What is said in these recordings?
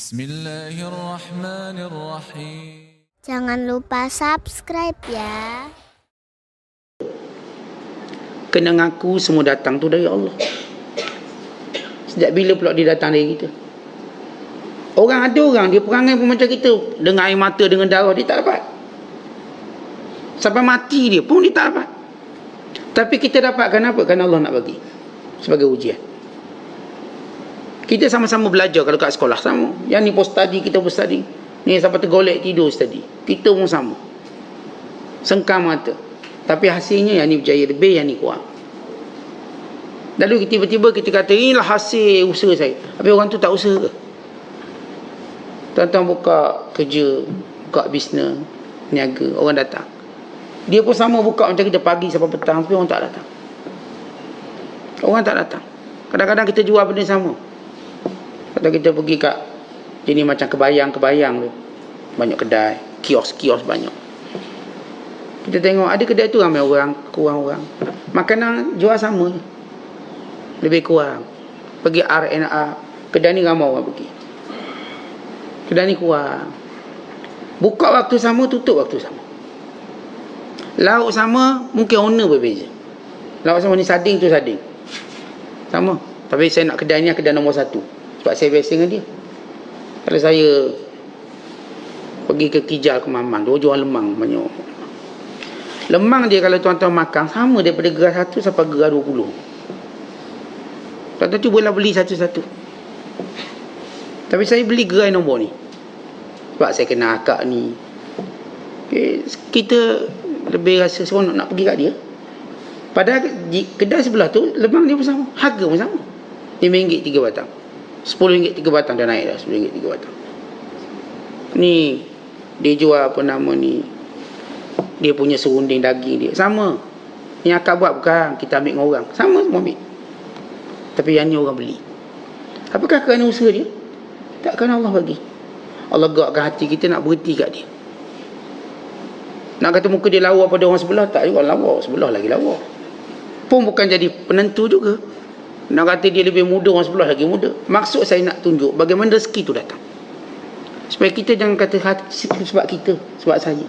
Bismillahirrahmanirrahim. Jangan lupa subscribe ya. Kena ngaku semua datang tu dari Allah. Sejak bila pula dia datang dari kita? Orang ada orang, dia perangai pun macam kita. Dengan air mata, dengan darah, dia tak dapat. Sampai mati dia pun dia tak dapat. Tapi kita dapat kenapa? Kerana Allah nak bagi. Sebagai ujian. Kita sama-sama belajar kalau kat sekolah sama. Yang ni pun study, kita pun study. Ni sampai tergolek tidur study. Kita pun sama. Sengkam mata. Tapi hasilnya yang ni berjaya lebih, yang ni kurang. Lalu tiba-tiba kita kata, inilah hasil usaha saya. Tapi orang tu tak usaha ke? Tuan-tuan buka kerja, buka bisnes, niaga, orang datang. Dia pun sama buka macam kita pagi sampai petang, tapi orang tak datang. Orang tak datang. Kadang-kadang kita jual benda sama. Kata kita pergi kat Jadi macam kebayang-kebayang tu. Banyak kedai Kios-kios banyak. Kita tengok ada kedai tu ramai orang Kurang orang. Makanan jual sama. Lebih kurang. Pergi RNA Kedai ni ramai orang pergi. Kedai ni kurang. Buka waktu sama Tutup waktu sama. Lauk sama Mungkin owner berbeza. Lauk sama ni sading tu sading. Sama. Tapi saya nak kedai ni Kedai nombor satu sebab saya biasa dengan dia. Kalau saya pergi ke Kijal ke Maman, dia jual lemang banyak. Lemang dia kalau tuan-tuan makan sama daripada geras satu sampai geras dua puluh. Tuan-tuan cubalah beli satu-satu. Tapi saya beli gerai nombor ni. Sebab saya kenal akak ni. Okay. Kita lebih rasa seronok nak pergi kat dia. Padahal kedai sebelah tu lemang dia pun sama. Harga pun sama. RM5 tiga batang. RM10 tiga batang dah naik dah RM10 tiga batang. Ni dia jual apa nama ni? Dia punya serunding daging dia. Sama. Yang akak buat bukan kita ambil dengan orang. Sama semua ambil. Tapi yang ni orang beli. Apakah kerana usaha dia? Tak kerana Allah bagi. Allah gerakkan hati kita nak berhenti kat dia. Nak kata muka dia lawa pada orang sebelah? Tak juga lawa. Sebelah lagi lawa. Pun bukan jadi penentu juga nak kata dia lebih muda orang sebelah lagi muda. Maksud saya nak tunjuk bagaimana rezeki tu datang. Supaya kita jangan kata hati, sebab kita, sebab saya.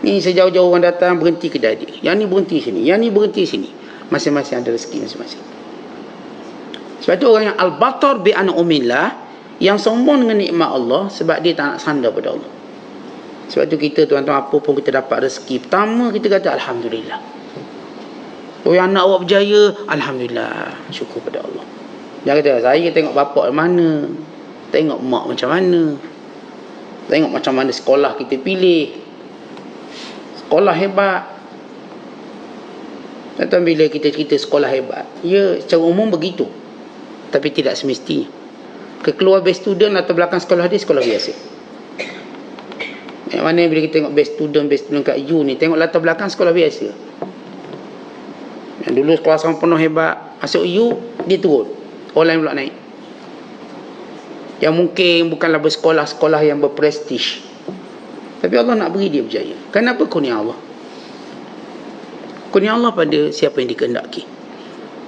Ni sejauh-jauh orang datang berhenti kedai dia. Yang ni berhenti sini, yang ni berhenti sini. Masing-masing ada rezeki masing-masing. Sebab tu orang yang al-batar bi umillah yang sombong dengan nikmat Allah sebab dia tak nak sandar pada Allah. Sebab tu kita tuan-tuan apa pun kita dapat rezeki. Pertama kita kata alhamdulillah. Oh yang anak awak berjaya Alhamdulillah. Syukur pada Allah. Jangan kata saya tengok bapak mana Tengok mak macam mana Tengok macam mana sekolah kita pilih. Sekolah hebat. Tentu bila kita cerita sekolah hebat Ya secara umum begitu. Tapi tidak semestinya. Kekeluar best student atau belakang sekolah dia Sekolah biasa. Yang mana bila kita tengok best student Best student kat U ni Tengok latar belakang sekolah biasa yang dulu kelas orang penuh hebat masuk U dia turun. Orang lain pula naik. Yang mungkin bukanlah bersekolah-sekolah yang berprestij tapi Allah nak beri dia berjaya. Kenapa? Kurnia Allah. Kurnia Allah pada siapa yang dikehendaki.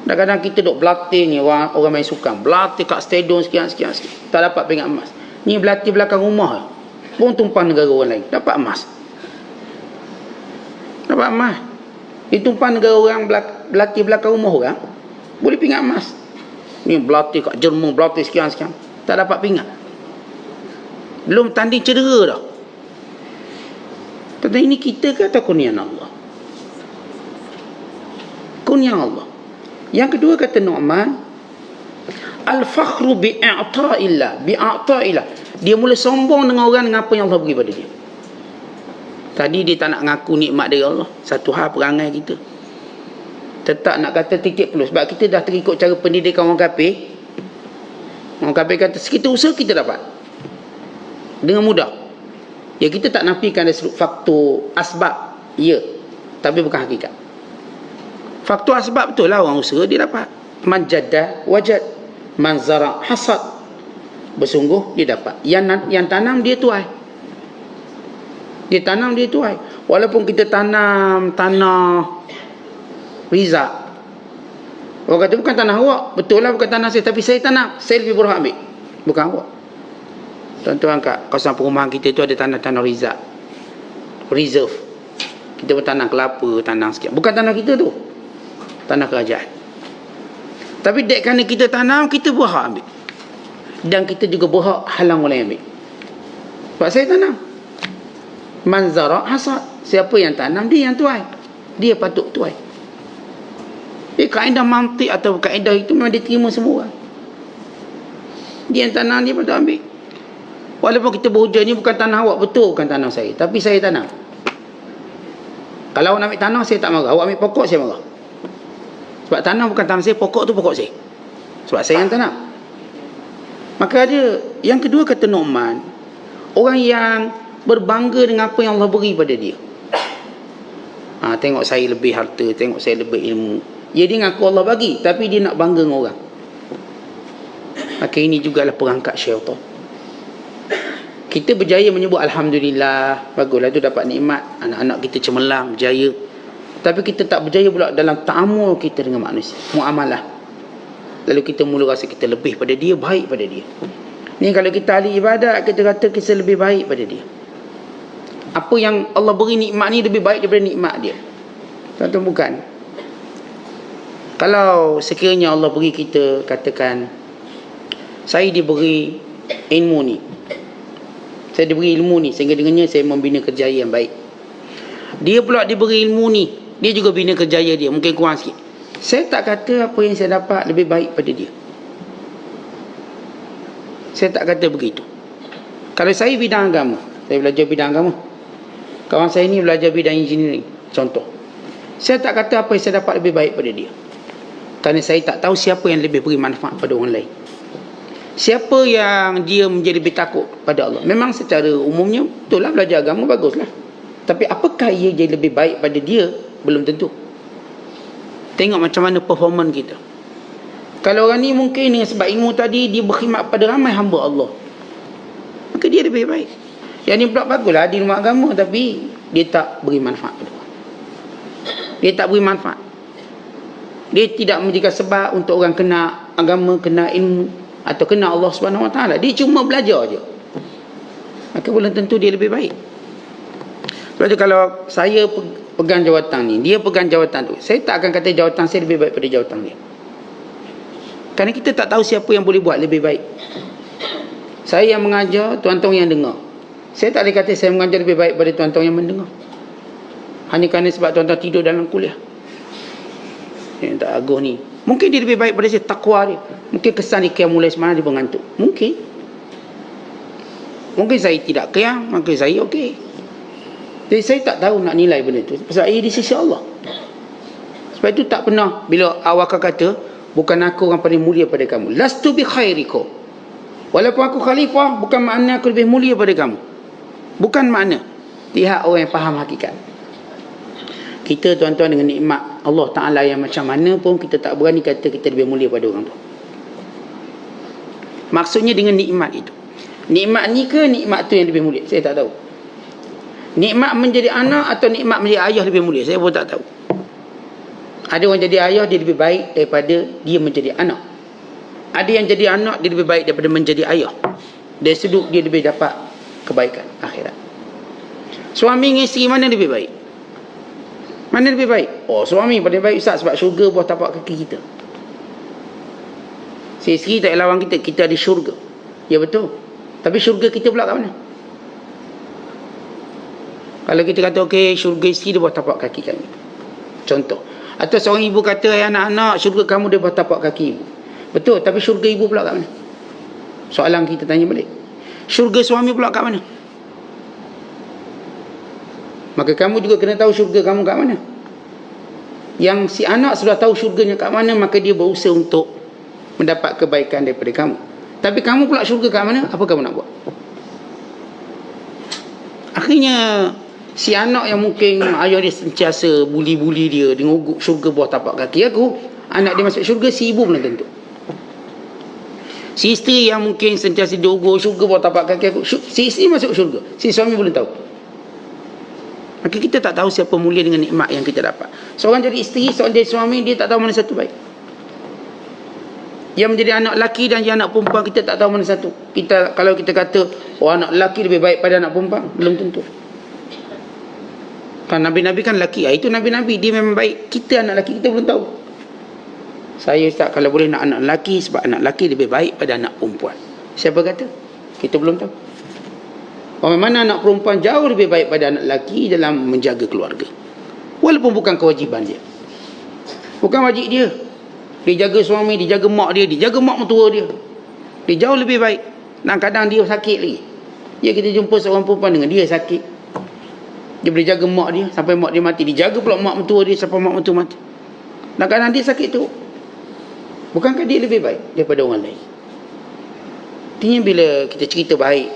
Kadang-kadang kita duk berlatih ni orang, orang main sukan berlatih kat stadium sekian-sekian tak dapat peringkat emas. Ni berlatih belakang rumah. Pun tumpang negara orang lain. Dapat emas. Dapat emas. Ditumpang negara orang berlatih belakang rumah orang boleh pingat emas. Ni berlatih kat Jerman berlatih sekian-sekian tak dapat pingat belum tanding cedera dah. Tentang ini kita ke atau kurnian Allah? Kurnian Allah. Yang kedua kata Nu'man Al-fakhru bi'a'ta'illah. Bi'a'ta'illah. Dia mula sombong dengan orang dengan apa yang Allah beri pada dia. Tadi dia tak nak ngaku nikmat dari Allah. Satu hal perangai kita tetap nak kata titik plus. Sebab kita dah terikut cara pendidikan orang kafir. Orang kafir kata sekitar usaha kita dapat. Dengan mudah. Ya kita tak nafikan dari faktor asbab. Ya. Tapi bukan hakikat. Faktor asbab betul lah orang usaha dia dapat. Manjada wajad. Manzara hasad. Bersungguh dia dapat. Yang yang tanam dia tuai. Dia tanam dia tuai. Walaupun kita tanam tanah Rizak Orang kata bukan tanah awak Betul lah bukan tanah saya Tapi saya tanam Saya lebih berhak ambil Bukan awak Tuan-tuan kat kawasan perumahan kita tu ada tanah-tanah rizak. Reserve. Kita bertanam kelapa, tanam sikit. Bukan tanah kita tu. Tanah kerajaan. Tapi dek kerana kita tanam, kita berhak ambil. Dan kita juga berhak halang orang ambil. Sebab saya tanam. Manzara hasad. Siapa yang tanam, dia yang tuai. Dia patut tuai. Eh, kaedah mantik atau kaedah itu memang diterima semua orang. Dia yang tanam, dia patut ambil. Walaupun kita berhujah ni bukan tanah awak, betul bukan tanah saya. Tapi saya tanam. Kalau awak nak ambil tanah, saya tak marah. Awak ambil pokok, saya marah. Sebab tanah bukan tanah saya, pokok tu pokok saya. Sebab saya yang tanam. Maka ada, yang kedua kata Nu'man, orang yang berbangga dengan apa yang Allah beri pada dia. Ha, tengok saya lebih harta, tengok saya lebih ilmu. Ya dia ngaku Allah bagi, tapi dia nak bangga dengan orang. Maka ini jugalah perangkat syaitan. Kita berjaya menyebut Alhamdulillah Baguslah tu dapat nikmat. Anak-anak kita cemerlang, berjaya. Tapi kita tak berjaya pula dalam ta'amul kita dengan manusia. Mu'amalah. Lalu kita mula rasa kita lebih pada dia Baik pada dia. Ni kalau kita ahli ibadat Kita kata kita lebih baik pada dia. Apa yang Allah beri nikmat ni Lebih baik daripada nikmat dia. Tentu bukan Kalau sekiranya Allah beri kita Katakan Saya diberi ilmu ni saya diberi ilmu ni sehingga dengannya saya membina kerjaya yang baik. Dia pula diberi ilmu ni, dia juga bina kerjaya dia, mungkin kurang sikit. Saya tak kata apa yang saya dapat lebih baik pada dia. Saya tak kata begitu. Kalau saya bidang agama, saya belajar bidang agama. Kawan saya ni belajar bidang engineering, contoh. Saya tak kata apa yang saya dapat lebih baik pada dia. Kerana saya tak tahu siapa yang lebih beri manfaat pada orang lain. Siapa yang dia menjadi lebih takut pada Allah? Memang secara umumnya, betul lah belajar agama baguslah. Tapi apakah ia jadi lebih baik pada dia? Belum tentu. Tengok macam mana performan kita. Kalau orang ni mungkin dengan sebab ilmu tadi, dia berkhidmat pada ramai hamba Allah. Maka dia lebih baik. Yang ni pula baguslah di rumah agama tapi dia tak beri manfaat pada. Dia tak beri manfaat. Dia tidak menjadikan sebab untuk orang kena agama, kena ilmu atau kena Allah Subhanahu Wa Taala. Dia cuma belajar aja. Maka belum tentu dia lebih baik. Sebab tu kalau saya pegang jawatan ni, dia pegang jawatan tu, saya tak akan kata jawatan saya lebih baik pada jawatan dia. Kerana kita tak tahu siapa yang boleh buat lebih baik. Saya yang mengajar, tuan-tuan yang dengar. Saya tak boleh kata saya mengajar lebih baik pada tuan-tuan yang mendengar. Hanya kerana sebab tuan-tuan tidur dalam kuliah. Yang tak aguh ni. Mungkin dia lebih baik pada saya, takwa dia. Mungkin kesan dia kiam mulai semalam dia mengantuk. Mungkin. Mungkin saya tidak kiam, mungkin saya okey. Jadi saya tak tahu nak nilai benda tu. Pasal ia di sisi Allah. Sebab itu tak pernah bila awak kata, bukan aku orang paling mulia pada kamu. Lastu bi khairikum. Walaupun aku khalifah, bukan makna aku lebih mulia pada kamu. Bukan makna. Lihat orang yang faham hakikat. Kita tuan-tuan dengan nikmat Allah Ta'ala yang macam mana pun kita tak berani kata kita lebih mulia pada orang tu. Maksudnya dengan nikmat itu. Nikmat ni ke nikmat tu yang lebih mulia? Saya tak tahu. Nikmat menjadi anak atau nikmat menjadi ayah lebih mulia? Saya pun tak tahu. Ada orang jadi ayah dia lebih baik daripada dia menjadi anak. Ada yang jadi anak dia lebih baik daripada menjadi ayah. Dari sudut dia lebih dapat kebaikan akhirat. Suami dengan isteri mana lebih baik? Mana lebih baik? Oh suami paling baik Ustaz sebab syurga buah tapak kaki kita. Si isteri tak lawan kita, kita ada syurga. Ya betul. Tapi syurga kita pula kat mana? Kalau kita kata okey syurga isteri dia buah tapak kaki kami. Contoh. Atau seorang ibu kata ay anak-anak syurga kamu dia buah tapak kaki ibu. Betul, tapi syurga ibu pula kat mana? Soalan kita tanya balik. Syurga suami pula kat mana? Maka kamu juga kena tahu syurga kamu kat mana. Yang si anak sudah tahu syurganya kat mana, maka dia berusaha untuk mendapat kebaikan daripada kamu. Tapi kamu pula syurga kat mana, apa kamu nak buat? Akhirnya, si anak yang mungkin ayah dia sentiasa buli-buli dia, dia nguguk syurga buah tapak kaki aku, anak dia masuk syurga, si ibu belum tentu. Si isteri yang mungkin sentiasa diogur syurga buah tapak kaki aku, si isteri masuk syurga, si suami belum tahu. Maka kita tak tahu siapa mulia dengan nikmat yang kita dapat. Seorang jadi isteri, seorang jadi suami, dia tak tahu mana satu baik. Yang menjadi anak lelaki dan yang anak perempuan kita tak tahu mana satu. Kita kalau kita kata oh anak lelaki lebih baik pada anak perempuan, belum tentu. Kan nabi-nabi kan lelaki. Ah, itu nabi-nabi dia memang baik. Kita anak lelaki kita belum tahu. Saya tak kalau boleh nak anak lelaki sebab anak lelaki lebih baik pada anak perempuan. Siapa kata? Kita belum tahu. Orang mana anak perempuan jauh lebih baik pada anak lelaki dalam menjaga keluarga. Walaupun bukan kewajiban dia. Bukan wajib dia. Dia jaga suami, dia jaga mak dia, dia jaga mak mentua dia. Dia jauh lebih baik. Dan kadang dia sakit lagi. Ya kita jumpa seorang perempuan dengan dia sakit. Dia boleh jaga mak dia sampai mak dia mati. Dia jaga pula mak mentua dia sampai mak mentua mati. Dan kadang dia sakit tu. Bukankah dia lebih baik daripada orang lain? Artinya bila kita cerita baik,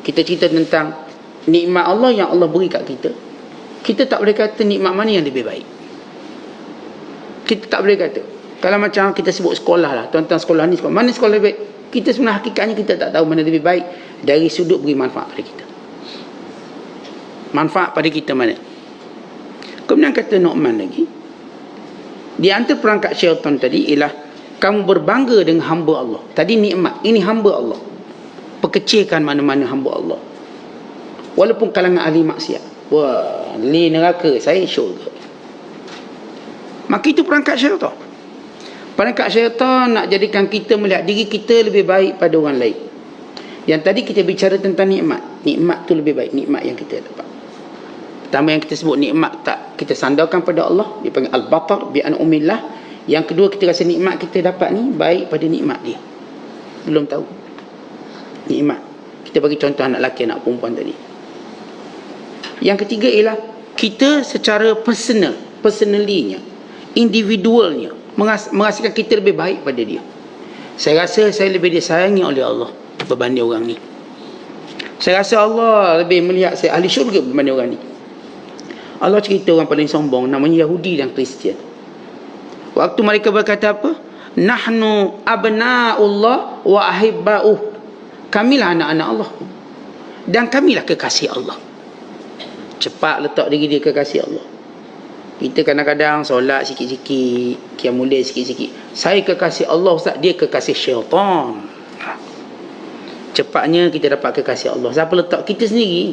kita cerita tentang nikmat Allah yang Allah beri kat kita, kita tak boleh kata nikmat mana yang lebih baik. Kita tak boleh kata. Kalau macam kita sebut sekolah lah, tuan-tuan sekolah ni, sekolah. mana sekolah lebih baik? Kita sebenarnya hakikatnya kita tak tahu mana lebih baik dari sudut beri manfaat pada kita. Manfaat pada kita mana? Kemudian kata Nu'man lagi, di antara perangkat syaitan tadi ialah kamu berbangga dengan hamba Allah. Tadi nikmat, ini hamba Allah. Pekecilkan mana-mana hamba Allah. Walaupun kalangan ahli maksiat. Wah, li neraka, saya syurga. Maka itu perangkat syaitan. Perangkat syaitan nak jadikan kita melihat diri kita lebih baik pada orang lain. Yang tadi kita bicara tentang nikmat. Nikmat tu lebih baik. Nikmat yang kita dapat. Pertama yang kita sebut nikmat tak kita sandarkan pada Allah. Dia panggil al-batar bi'an umillah. Yang kedua kita rasa nikmat kita dapat ni baik pada nikmat dia. Belum tahu. Nikmat. Kita bagi contoh anak lelaki anak perempuan tadi. Yang ketiga ialah kita secara personal, personally-nya, individualnya mengas- merasakan kita lebih baik pada dia. Saya rasa saya lebih disayangi oleh Allah berbanding orang ni. Saya rasa Allah lebih melihat saya ahli syurga berbanding orang ni. Allah cerita orang paling sombong namanya Yahudi dan Kristian. Waktu mereka berkata apa? Nahnu abna'ullah wa ahibba'uh. Kamilah anak-anak Allah. Dan kamilah kekasih Allah. Cepat letak diri dia kekasih Allah. Kita kadang-kadang solat sikit-sikit, qiyamul sikit-sikit. Saya kekasih Allah Ustaz, dia kekasih syaitan. Cepatnya kita dapat kekasih Allah. Siapa letak kita sendiri?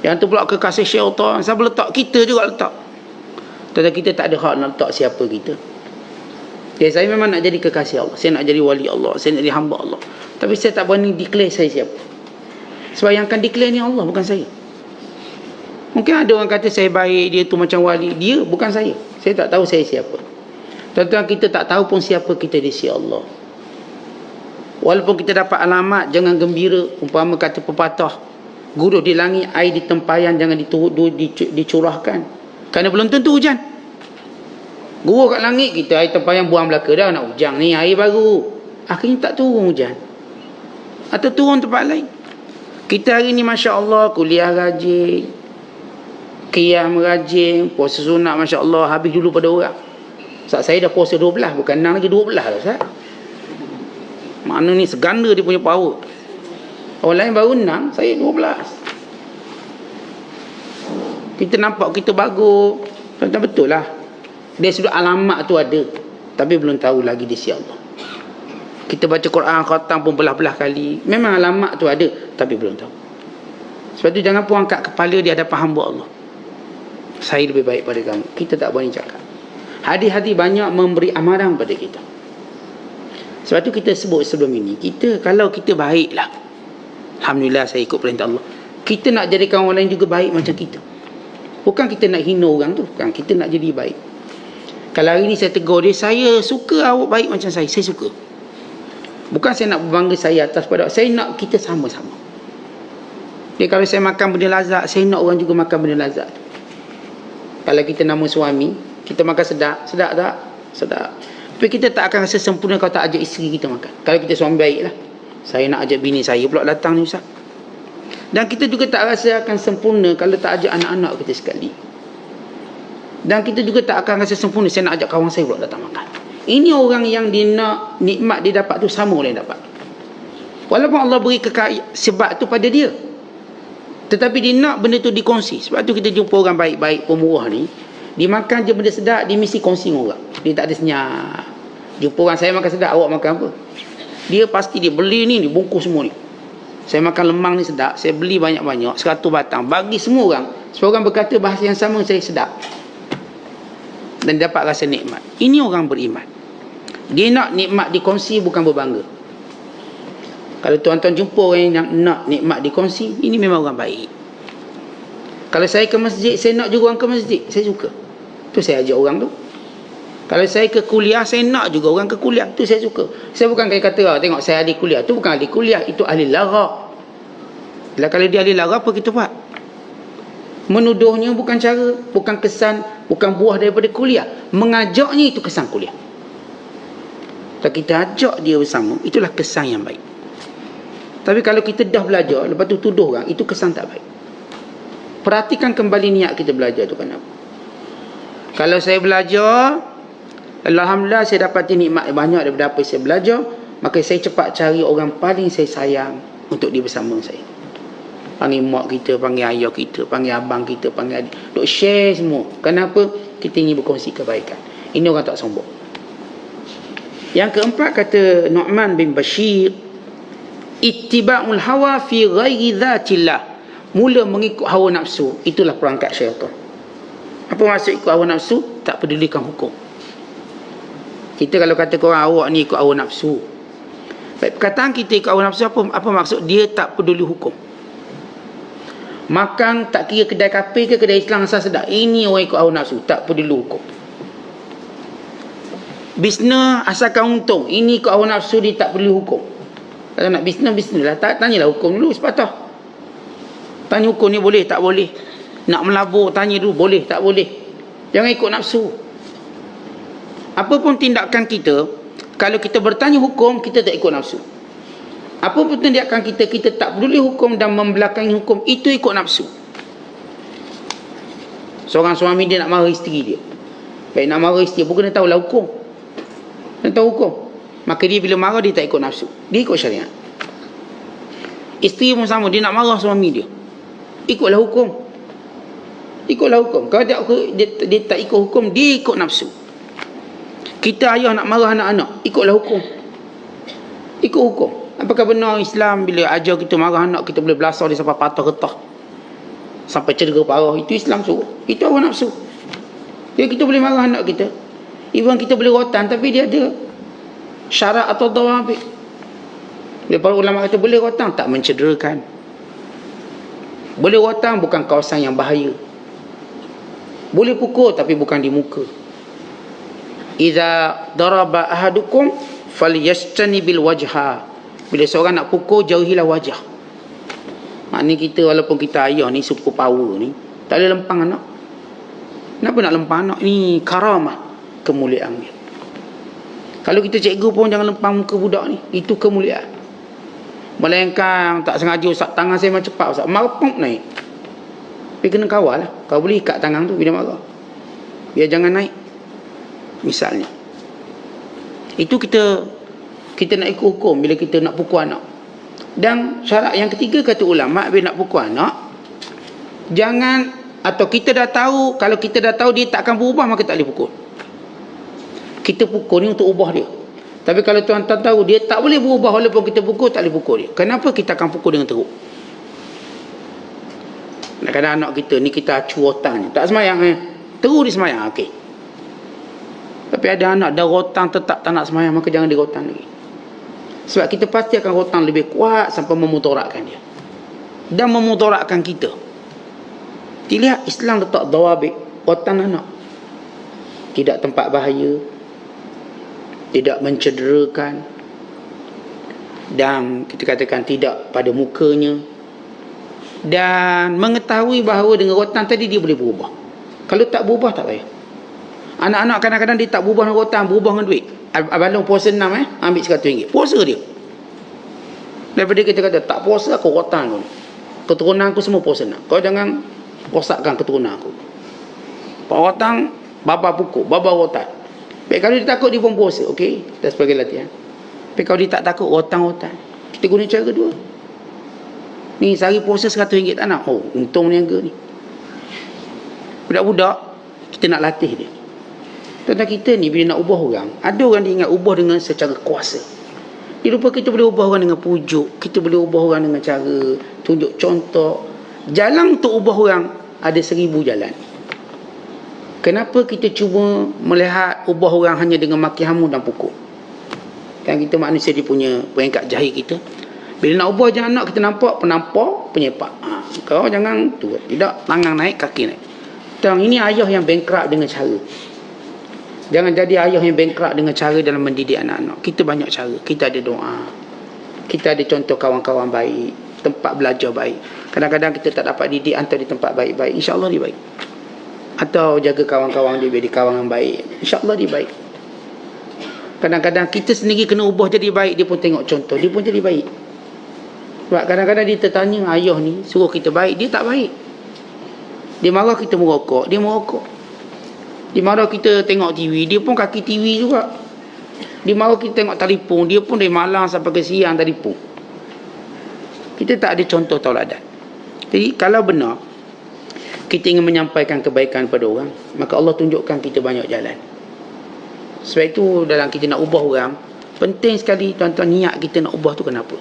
Yang tu pula kekasih syaitan. Siapa letak kita juga letak. Tetapi kita tak ada hak nak letak siapa kita. Ya, saya memang nak jadi kekasih Allah. Saya nak jadi wali Allah. Saya nak jadi hamba Allah. Tapi saya tak berani declare saya siapa. Sebab yang akan declare ni Allah, bukan saya. Mungkin ada orang kata saya baik, dia tu macam wali. Dia, bukan saya. Saya tak tahu saya siapa. Tuan-tuan, kita tak tahu pun siapa kita di sisi Allah. Walaupun kita dapat alamat, jangan gembira. Umpama kata pepatah. Guru di langit, air di tempayan, jangan dicurahkan. Kerana belum tentu hujan. Guru kat langit, kita air tempayan buang belaka dah. Nak hujan ni, air baru. Akhirnya tak turun hujan. Atau turun tempat lain. Kita hari ni Masya Allah, kuliah rajin. Qiyam rajin. Puasa sunat Masya Allah, habis dulu pada orang. Saat saya dah puasa 12, bukan 6 lagi 12 lah Ustaz. Mana ni seganda dia punya power. Orang lain baru 6, saya 12. Kita nampak kita bagus. Tuan-tuan betul lah. Dia sudah alamat tu ada. Tapi belum tahu lagi di sisi Allah. Kita baca Quran, khatam pun belah-belah kali. Memang alamat tu ada. Tapi belum tahu. Sebab tu jangan pun angkat kepala di hadapan hamba Allah. Saya lebih baik pada kamu. Kita tak berani cakap. Hadis-hadis banyak memberi amaran pada kita. Sebab tu kita sebut sebelum ini. Kita kalau kita baiklah. Alhamdulillah saya ikut perintah Allah. Kita nak jadikan orang lain juga baik macam kita. Bukan kita nak hina orang tu. Bukan kita nak jadi baik. Kalau hari ni saya tegur dia. Saya suka awak baik macam saya. Saya suka. Bukan saya nak berbangga saya atas pada awak. Saya nak kita sama-sama. Dia kalau saya makan benda lazat. Saya nak orang juga makan benda lazat. Kalau kita nama suami. Kita makan sedap. Sedap tak? Sedap. Tapi kita tak akan rasa sempurna kalau tak ajak isteri kita makan. Kalau kita suami baik lah. Saya nak ajak bini saya pula datang ni Ustaz. Dan kita juga tak rasa akan sempurna kalau tak ajak anak-anak kita sekali. Dan kita juga tak akan rasa sempurna saya nak ajak kawan saya pula datang makan. Ini orang yang dia nak nikmat dia dapat tu sama orang yang dapat. Walaupun Allah beri kekayaan sebab tu pada dia. Tetapi dia nak benda tu dikongsi. Sebab tu kita jumpa orang baik-baik pemurah ni. Dia makan je benda sedap, dia mesti kongsi dengan orang. Dia tak ada senyap. Jumpa orang saya makan sedap, awak makan apa? Dia pasti dia beli ni, dia bungkus semua ni. Saya makan lemang ni sedap, saya beli banyak-banyak, 100 batang. Bagi semua orang. Semua orang berkata bahasa yang sama, saya sedap. Dan dapat rasa nikmat. Ini orang beriman. Dia nak nikmat dikongsi, bukan berbangga. Kalau tuan-tuan jumpa orang yang nak nikmat dikongsi, ini memang orang baik. Kalau saya ke masjid, saya nak juga orang ke masjid. Saya suka. Tu saya ajak orang tu. Kalau saya ke kuliah, saya nak juga orang ke kuliah. Tu saya suka. Saya bukan kaya kata, oh, tengok saya ahli kuliah. Tu bukan ahli kuliah. Itu ahli lara. Bila kalau dia ahli lara, apa kita buat? Menuduhnya bukan cara, bukan kesan, bukan buah daripada kuliah. Mengajaknya itu kesan kuliah. Kalau kita ajak dia bersama, itulah kesan yang baik. Tapi kalau kita dah belajar, lepas tu tuduh orang, itu kesan tak baik. Perhatikan kembali niat kita belajar tu kenapa. Kalau saya belajar, Alhamdulillah saya dapat nikmat banyak daripada apa saya belajar, maka saya cepat cari orang paling saya sayang untuk dia bersama saya. Panggil mak kita, panggil ayah kita, panggil abang kita, panggil adik. Duk share semua. Kenapa? Kita ingin berkongsi kebaikan. Ini orang tak sombong. Yang keempat kata Nu'man bin Bashir, ittiba'ul hawa fi ghairi dhatillah. Mula mengikut hawa nafsu, itulah perangkat syaitan. Apa maksud ikut hawa nafsu? Tak pedulikan hukum. Kita kalau kata korang awak ni ikut hawa nafsu. Baik, perkataan kita ikut hawa nafsu apa, apa maksud? Dia tak peduli hukum. Makan tak kira kedai kafe ke kedai Islam asal sedap. Ini orang ikut hawa nafsu. Tak peduli hukum. Bisnes asalkan untung. Ini ikut hawa nafsu dia tak peduli hukum. Kalau nak bisnes, bisnes lah. Tak, tanyalah hukum dulu sepatah. Tanya hukum ni boleh, tak boleh. Nak melabur, tanya dulu boleh, tak boleh. Jangan ikut nafsu. Apapun tindakan kita, kalau kita bertanya hukum, kita tak ikut nafsu. Apa pun tindakan kita, kita tak peduli hukum dan membelakangi hukum, itu ikut nafsu. Seorang suami dia nak marah isteri dia. Baik nak marah isteri, bukan dia tahulah hukum. Dia tahu hukum. Maka dia bila marah, dia tak ikut nafsu. Dia ikut syariat. Isteri pun sama, dia nak marah suami dia. Ikutlah hukum. Ikutlah hukum. Kalau dia, dia, dia tak ikut hukum, dia ikut nafsu. Kita ayah nak marah anak-anak, ikutlah hukum. Ikut hukum. Apakah benar Islam bila ajar kita marah anak kita boleh belasah dia sampai patah getah. Sampai cedera parah. Itu Islam suruh. Itu awak nafsu. Jadi kita boleh marah anak kita. Even kita boleh rotan tapi dia ada syarat atau dawabit. Bila para ulama kata boleh rotan tak mencederakan. Boleh rotan bukan kawasan yang bahaya. Boleh pukul tapi bukan di muka. Iza daraba ahadukum falyastani bil wajha bila seorang nak pukul, jauhilah wajah. Maknanya kita walaupun kita ayah ni super power ni, tak boleh lempang anak. Kenapa nak lempang anak? Ni karamah kemuliaan dia. Kalau kita cikgu pun jangan lempang muka budak ni. Itu kemuliaan. Melainkan tak sengaja usap tangan saya macam cepat usap. Marpong naik. Tapi kena kawal lah. Kau boleh ikat tangan tu bila marah. Biar jangan naik. Misalnya. Itu kita kita nak ikut hukum bila kita nak pukul anak. Dan syarat yang ketiga kata ulama bila nak pukul anak, jangan atau kita dah tahu kalau kita dah tahu dia tak akan berubah maka tak boleh pukul. Kita pukul ni untuk ubah dia. Tapi kalau tuan-tuan tahu dia tak boleh berubah walaupun kita pukul tak boleh pukul dia. Kenapa kita akan pukul dengan teruk? Kadang-kadang anak kita ni kita acu otak Tak semayang eh. Terus dia semayang. Okey. Tapi ada anak dah rotan tetap tak nak semayang maka jangan dirotan lagi. Sebab kita pasti akan hutang lebih kuat sampai memudaratkan dia. Dan memudaratkan kita. Dilihat Islam letak dawabik hutang anak. Tidak tempat bahaya. Tidak mencederakan. Dan kita katakan tidak pada mukanya. Dan mengetahui bahawa dengan rotan tadi dia boleh berubah. Kalau tak berubah tak payah. Anak-anak kadang-kadang dia tak berubah dengan rotan, berubah dengan duit. Abang puasa enam eh ambil seratus ringgit. Puasa dia. Daripada kita kata tak puasa aku rotan kau keturunan aku semua puasa enam. Kau jangan rosakkan keturunan aku. Pak rotan baba pukul baba rotan Baik, kalau dia takut dia pun puasa okey? Dah sebagai latihan. Tapi kalau dia tak takut rotan-rotan kita guna cara dua. Ni sehari puasa seratus ringgit tak nak? Oh untung niaga ni. Budak-budak kita nak latih dia Tuan-tuan kita ni bila nak ubah orang, ada orang dia ingat ubah dengan secara kuasa. Dia lupa kita boleh ubah orang dengan pujuk, kita boleh ubah orang dengan cara tunjuk contoh. Jalan untuk ubah orang ada seribu jalan. Kenapa kita cuba melihat ubah orang hanya dengan maki hamu dan pukul? Kan kita manusia dia punya peringkat jahil kita. Bila nak ubah jangan nak kita nampak penampar, penyepak. Ha, kau jangan tu. Tidak, tangan naik, kaki naik. Tang ini ayah yang bankrupt dengan cara. Jangan jadi ayah yang bankrupt dengan cara dalam mendidik anak-anak. Kita banyak cara. Kita ada doa. Kita ada contoh kawan-kawan baik. Tempat belajar baik. Kadang-kadang kita tak dapat didik hantar di tempat baik-baik. InsyaAllah dia baik. Atau jaga kawan-kawan dia jadi kawan yang baik. InsyaAllah dia baik. Kadang-kadang kita sendiri kena ubah jadi baik. Dia pun tengok contoh. Dia pun jadi baik. Sebab kadang-kadang dia tertanya ayah ni. Suruh kita baik. Dia tak baik. Dia marah kita merokok. Dia merokok. Dia marah kita tengok TV, dia pun kaki TV juga. Dia marah kita tengok telefon, dia pun dari malam sampai ke siang telefon. Kita tak ada contoh tauladan. Jadi kalau benar kita ingin menyampaikan kebaikan kepada orang, maka Allah tunjukkan kita banyak jalan. Sebab itu dalam kita nak ubah orang, penting sekali tuan-tuan niat kita nak ubah tu kenapa?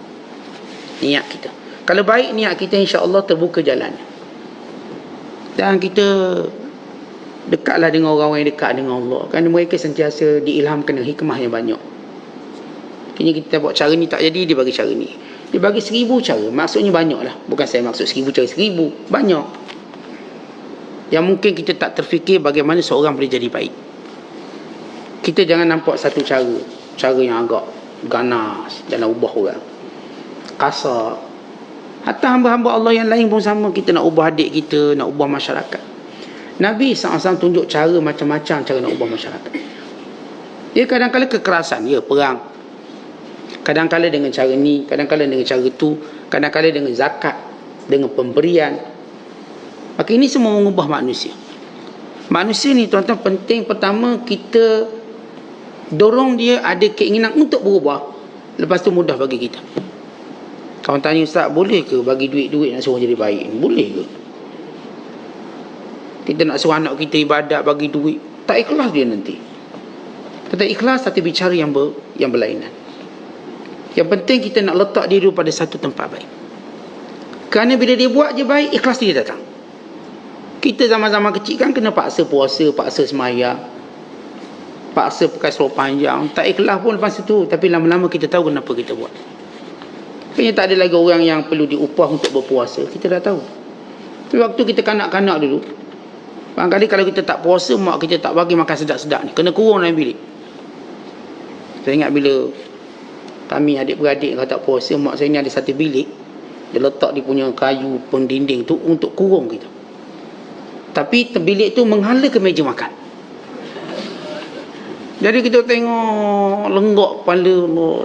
Niat kita. Kalau baik niat kita insya-Allah terbuka jalan. Dan kita dekatlah dengan orang-orang yang dekat dengan Allah. Kerana mereka sentiasa diilhamkan hikmah yang banyak. Kini kita buat cara ni tak jadi dia bagi cara ni. Dia bagi seribu cara. Maksudnya banyak lah bukan saya maksud seribu cara seribu. Banyak. Yang mungkin kita tak terfikir bagaimana seorang boleh jadi baik. Kita jangan nampak satu cara. Cara yang agak ganas dalam ubah orang. Kasar. Hatta hamba-hamba Allah yang lain pun sama. Kita nak ubah adik kita nak ubah masyarakat Nabi SAW tunjuk cara macam-macam cara nak ubah masyarakat. Dia kadang-kadang kekerasan, ya perang. Kadang-kadang dengan cara ni, kadang-kadang dengan cara tu, kadang-kadang dengan zakat, dengan pemberian. Maka ini semua mengubah manusia. Manusia ni tuan-tuan penting pertama kita dorong dia ada keinginan untuk berubah. Lepas tu mudah bagi kita. Kawan tanya Ustaz, boleh ke bagi duit-duit nak suruh jadi baik? Boleh ke? Kita nak suruh anak kita ibadat bagi duit. Tak ikhlas dia nanti. Tetap ikhlas tapi bicara yang ber, yang berlainan. Yang penting kita nak letak dulu pada satu tempat baik. Kerana bila dia buat je baik, ikhlas dia datang. Kita zaman-zaman kecil kan kena paksa puasa, paksa semayang. Paksa pakai seluar panjang. Tak ikhlas pun lepas itu. Tapi lama-lama kita tahu kenapa kita buat. Kayaknya tak ada lagi orang yang perlu diupah untuk berpuasa. Kita dah tahu. Tapi waktu kita kanak-kanak dulu, Barangkali kalau kita tak puasa, mak kita tak bagi makan sedap-sedap ni. Kena kurung dalam bilik. Saya ingat bila kami adik-beradik kalau tak puasa, mak saya ni ada satu bilik. Dia letak dia punya kayu pendinding tu untuk kurung kita. Tapi bilik tu menghala ke meja makan. Jadi kita tengok lenggok kepala.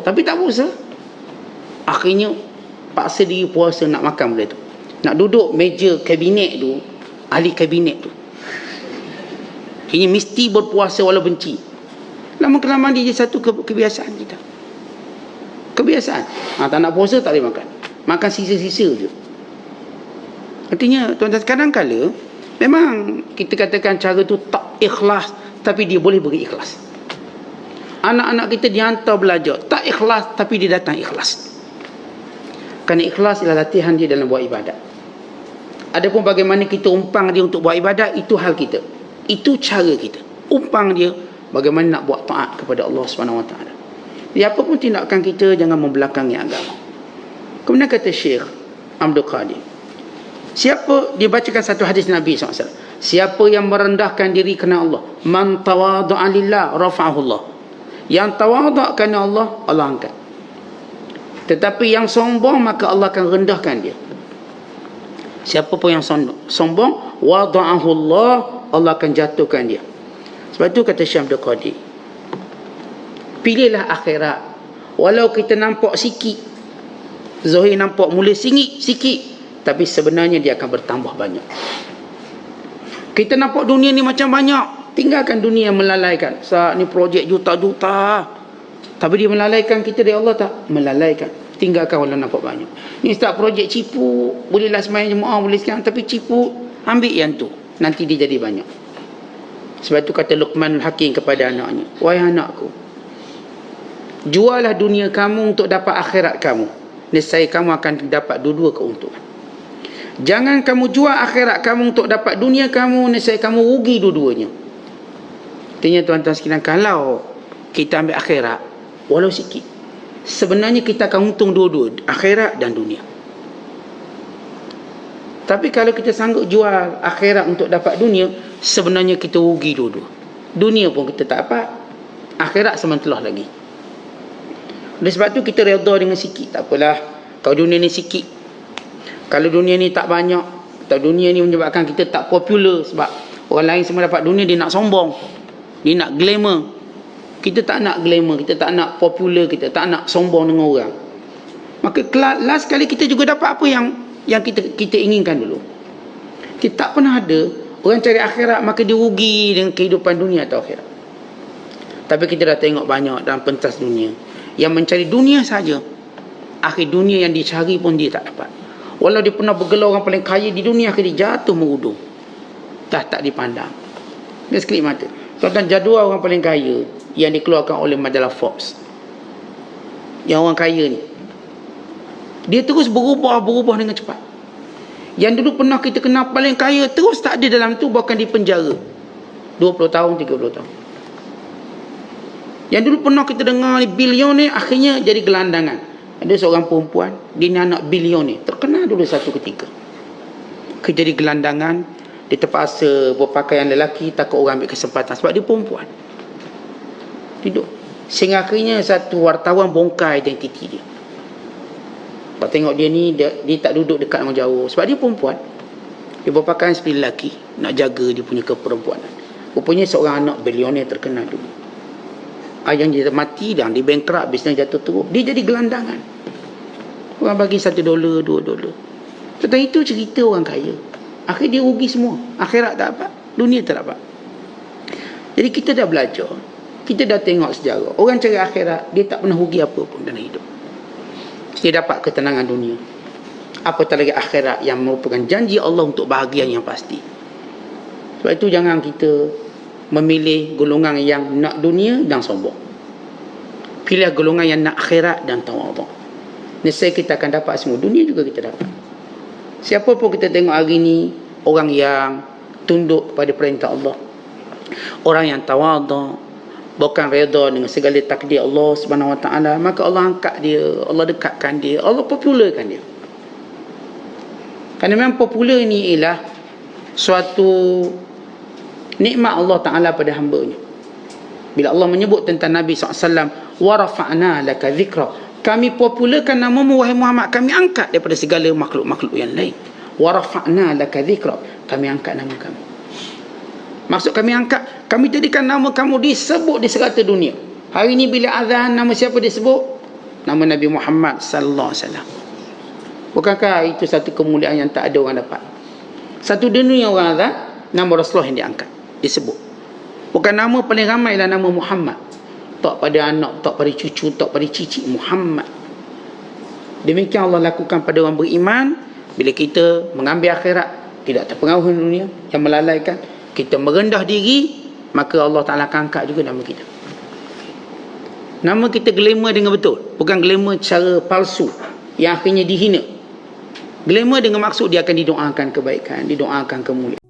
Tapi tak puasa. Akhirnya paksa diri puasa nak makan benda tu. Nak duduk meja kabinet tu, ahli kabinet tu. Ini mesti berpuasa walau benci. Lama kelamaan dia jadi satu kebiasaan kita. Kebiasaan. Ha, tak nak puasa tak boleh makan. Makan sisa-sisa je. Artinya tuan-tuan kadang-kala memang kita katakan cara tu tak ikhlas tapi dia boleh beri ikhlas. Anak-anak kita dihantar belajar tak ikhlas tapi dia datang ikhlas. Kerana ikhlas ialah latihan dia dalam buat ibadat. Adapun bagaimana kita umpang dia untuk buat ibadat itu hal kita. Itu cara kita. Umpang dia bagaimana nak buat taat kepada Allah Subhanahu Wa Taala. Jadi apa pun tindakan kita jangan membelakangi agama. Kemudian kata Syekh Abdul Qadir. Siapa dia bacakan satu hadis Nabi SAW. Siapa yang merendahkan diri kerana Allah. Man tawadu'a lillah rafa'ahu Allah. Yang tawaduk kerana Allah, Allah angkat. Tetapi yang sombong maka Allah akan rendahkan dia. Siapa pun yang sombong, wada'ahu Allah Allah akan jatuhkan dia. Sebab itu kata Syekh Abdul Qadir. Pilihlah akhirat. Walau kita nampak sikit. Zohir nampak mula singit sikit. Tapi sebenarnya dia akan bertambah banyak. Kita nampak dunia ni macam banyak. Tinggalkan dunia yang melalaikan. Saat ni projek juta-juta. Tapi dia melalaikan kita dari Allah tak? Melalaikan. Tinggalkan walau nampak banyak. Ni start projek cipu. Bolehlah semayang jemaah. Boleh sekarang. Tapi cipu. Ambil yang tu nanti dia jadi banyak. Sebab tu kata Luqman Hakim kepada anaknya. Wahai anakku. Jualah dunia kamu untuk dapat akhirat kamu. Nescaya kamu akan dapat dua-dua keuntungan. Jangan kamu jual akhirat kamu untuk dapat dunia kamu. Nescaya kamu rugi dua-duanya. Artinya tuan-tuan sekalian. Kalau kita ambil akhirat. Walau sikit. Sebenarnya kita akan untung dua-dua. Akhirat dan dunia. Tapi kalau kita sanggup jual akhirat untuk dapat dunia, sebenarnya kita rugi dua-dua. Dunia pun kita tak dapat. Akhirat sementelah lagi. Oleh sebab tu kita redha dengan sikit. Tak apalah. Kalau dunia ni sikit. Kalau dunia ni tak banyak. Atau dunia ni menyebabkan kita tak popular. Sebab orang lain semua dapat dunia, dia nak sombong. Dia nak glamour. Kita tak nak glamour. Kita tak nak popular. Kita tak nak sombong dengan orang. Maka last kali kita juga dapat apa yang yang kita kita inginkan dulu. Kita tak pernah ada orang cari akhirat maka dia rugi dengan kehidupan dunia atau akhirat. Tapi kita dah tengok banyak dalam pentas dunia yang mencari dunia saja. Akhir dunia yang dicari pun dia tak dapat. Walau dia pernah bergelar orang paling kaya di dunia akhir dia jatuh merudum. Dah tak dipandang. Dia sekelip mata. Tuan-tuan jadual orang paling kaya yang dikeluarkan oleh majalah Forbes. Yang orang kaya ni dia terus berubah-berubah dengan cepat. Yang dulu pernah kita kenal paling kaya terus tak ada dalam tu bahkan di penjara. 20 tahun, 30 tahun. Yang dulu pernah kita dengar ni bilioner akhirnya jadi gelandangan. Ada seorang perempuan, dia ni anak bilioner. Terkenal dulu satu ketika. Dia jadi gelandangan, dia terpaksa berpakaian lelaki takut orang ambil kesempatan sebab dia perempuan. Tidur. Sehingga akhirnya satu wartawan bongkar identiti dia. Sebab tengok dia ni dia, dia tak duduk dekat orang jauh sebab dia perempuan. Dia berpakaian seperti lelaki nak jaga dia punya keperempuanan. Rupanya seorang anak bilioner terkenal dulu. Ayah dia mati dan dia bankrupt, bisnes jatuh teruk. Dia jadi gelandangan. Orang bagi satu dolar, dua dolar. Tentang itu cerita orang kaya. Akhir dia rugi semua. Akhirat tak dapat. Dunia tak dapat. Jadi kita dah belajar. Kita dah tengok sejarah. Orang cari akhirat, dia tak pernah rugi apa pun dalam hidup dia dapat ketenangan dunia. Apatah lagi akhirat yang merupakan janji Allah untuk bahagian yang pasti. Sebab itu jangan kita memilih golongan yang nak dunia dan sombong. Pilih golongan yang nak akhirat dan tawaduk nescaya kita akan dapat semua. Dunia juga kita dapat. Siapa pun kita tengok hari ini orang yang tunduk kepada perintah Allah. Orang yang tawaduk bukan reda dengan segala takdir Allah Subhanahu Wa Taala maka Allah angkat dia Allah dekatkan dia Allah popularkan dia. Kerana memang popular ini ialah suatu nikmat Allah Taala pada hamba-Nya. Bila Allah menyebut tentang Nabi SAW wa rafa'na laka dhikra kami popularkan namamu wahai Muhammad kami angkat daripada segala makhluk-makhluk yang lain. Wa rafa'na laka dhikra kami angkat nama kami Maksud kami angkat, kami jadikan nama kamu disebut di serata dunia. Hari ini bila azan nama siapa disebut? Nama Nabi Muhammad sallallahu alaihi wasallam. Bukankah itu satu kemuliaan yang tak ada orang dapat? Satu dunia orang azan, nama Rasulullah yang diangkat, disebut. Bukan nama paling ramai lah nama Muhammad. Tak pada anak, tak pada cucu, tak pada cici Muhammad. Demikian Allah lakukan pada orang beriman bila kita mengambil akhirat tidak terpengaruh dunia yang melalaikan kita merendah diri maka Allah Ta'ala akan angkat juga nama kita. Nama kita glamour dengan betul. Bukan glamour cara palsu yang akhirnya dihina. Glamour dengan maksud dia akan didoakan kebaikan didoakan kemuliaan